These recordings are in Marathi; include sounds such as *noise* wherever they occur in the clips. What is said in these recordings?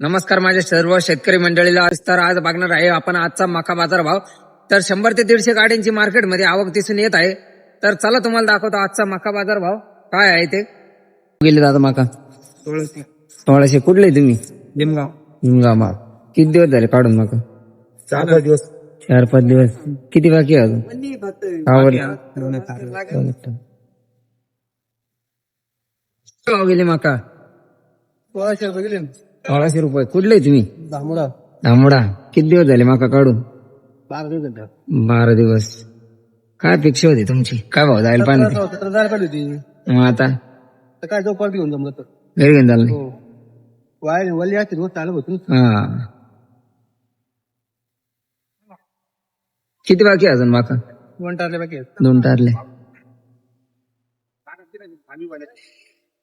नमस्कार माझ्या सर्व शेतकरी मंडळीला तर आज बघणार आहे. आपण आजचा मका बाजार भाव. तर शंभर ते दीडशे गाड्यांची मार्केटमध्ये आवक दिसून येत आहे. तर चला तुम्हाला दाखवतो आजचा मका बाजार भाव. काय आहे ते? गेले दादा मका. सोळाशे. कुठले तुम्ही? लिमगाव हिमगाव माल. किती दिवस झाले काढून मका? चार दिवस. चार पाच दिवस. किती बाकी आहे अजून? आवडलं भाव गेले मका? सोळाशे रुपये गेले सोळाशे रुपये. कुठले तुम्ही? धामोडा. किती दिवस झाले मका काढून? बारा दिवस बारा दिवस. काय अपेक्षा होती तुमची? काय भाव जायला पाहिजे मग आता? काय जो परत घेऊन जमलं तर. घरी घेऊन झालं हो. वाय वल्ली असते रोज चालू होती. हा. किती बाकी अजून माका? दोन टारले बाकी. दोन टारले.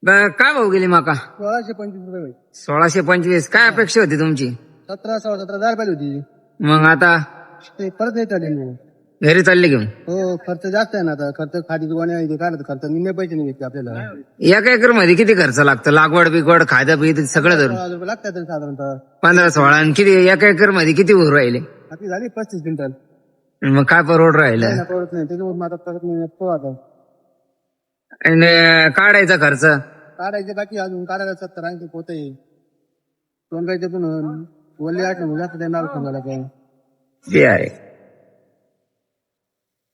ब- काय भाऊ गेली माका? सोळाशे पंचवीस रुपये होईल. सोळाशे पंचवीस. काय अपेक्षा होती तुमची? सतरा सोळा सतरा हजार पाहिजे होती. मग आता? ते परत नाही चालेल. घरी चालले घेऊन? हो खर्च जास्त आहे ना आता. खर्च खादी दुकाने आहे काढत खर्च निम्मे पैसे नाही घेतले आपल्याला. एका एकरमध्ये किती खर्च लागतो? लागवड बिगवड खाद्य पित सगळं धरून? हजार रुपये लागतात तरी साधारणतः. पंधरा सोळा आणि किती? एका एकरमध्ये किती उर राहिले? आपली झाली पस्तीस क्विंटल. मग काय परवड राहिलं? परत नाही. त्याच्यावर आता परत नाही. आता. आणि काढायचा खर्च. काढायचे बाकी अजून काढायला सत्तर ऐंशी पोते. सोनगायचे पण वल्ली आठ जास्त देणार समजायला काय ते आहे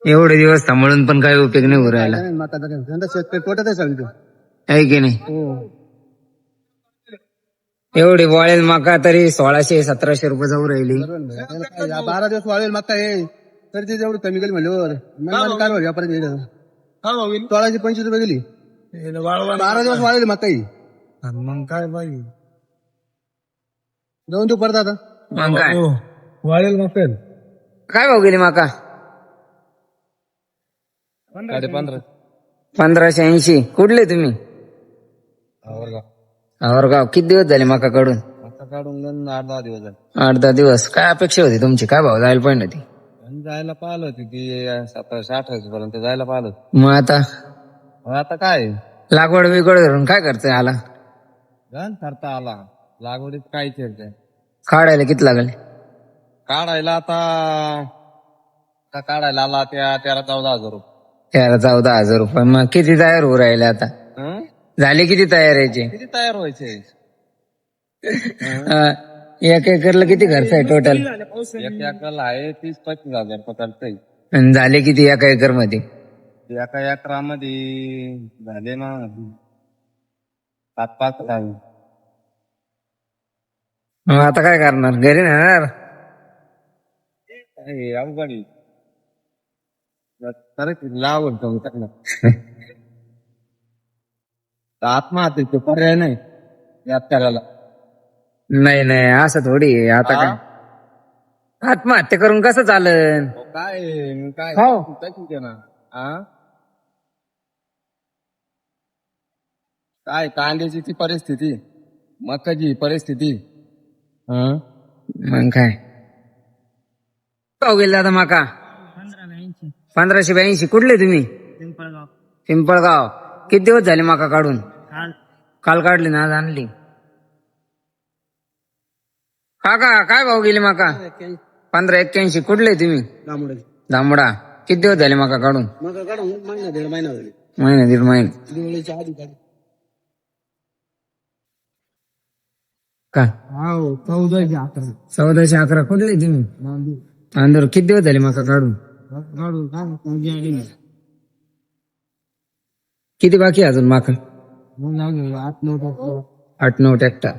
एवढे दिवस सांभाळून पण काही उपयोग नाही उर राहिला. काय नाही माता शेतकरी आहे सगळं आहे की नाही? हो. एवढी वळेल माका तरी सोळाशे सतराशे रुपये जाऊ राहिली. बरोबर ना. त्याला काय, या बारा दिवस वाळेल मका हे तर ते जेवढं कमी गेली म्हणल्यावर मग काय व्यापारी गेलं सोळाशे पंचवीस रुपये गेली. बारा दिवस वाळेल मका ही मग काय पाहिजे जाऊन तू परत आता. मग काय? वाळेल नसेल काय भाऊ गेली माका? पंधरा. पंधराशे ऐंशी. कुठले तुम्ही? औरगाव किती दिवस झाले माका काढून आता काढून आठ दहा दिवस झाले. आठ दहा दिवस. काय अपेक्षा होती तुमची? काय भाव जायला पाहिजे होती जायला पाहिलं होती ती सतराशे अठराशे पर्यंत जायला पाहिलं मग आता? मग आता काय? लागवड बिगवड धरून काय करतोय आला? गण करता आला. लागवडीत काय चर्चा काढायला किती लागले? काढायला आता आता काढायला आला त्या तेरा चौदा हजार रुपये. त्याला चौदा हजार रुपये. मग किती तयार होऊ राहिले आता? हं? झाले किती तयारीचे किती तयार व्हायचे? *laughs* हा, एक एकरला किती खर्च आहे टोटल एक एकरला आहे तीस पस्तीस हजार पकडतंय आणि झाले किती एका एकरमध्ये एका एकरामध्ये झाले ना सात पाच मग आता काय करणार? घरी नेणार अवघड आहे. खरंच टाकणार *laughs* आत्महत्येचे पर्याय नाही. यात करायला. नाही नाही असं थोडी आहे. आता काय? आत्महत्या करून कसं चालन? काय काय? हो. ना आ? काय कांद्याची ती परिस्थिती? मकाची परिस्थिती? हं? मग काय? भाव गेले आता माका? पंधराशे ब्याऐंशी. कुठले तुम्ही? पिंपळगाव. किती दिवस झाले माका काढून? काल काढली ना आज आणली. काका काय भाव गेले माका? पंधरा एक्क्याऐंशी. कुठले तुम्ही? दामोडे. किती दिवस झाले माका काढून? महिना दीड महिना झाली. महिना दीड महिना. दिवाळीच्या आधी काढली. का हो चौदाशे अकरा. चौदाशे अकरा. कुठले तुम्ही? अंदर किती दिवस झाले माका काढून? किती बाकी आहे अजून माका? आठ नऊ आठ नऊ ट्रॅक्टर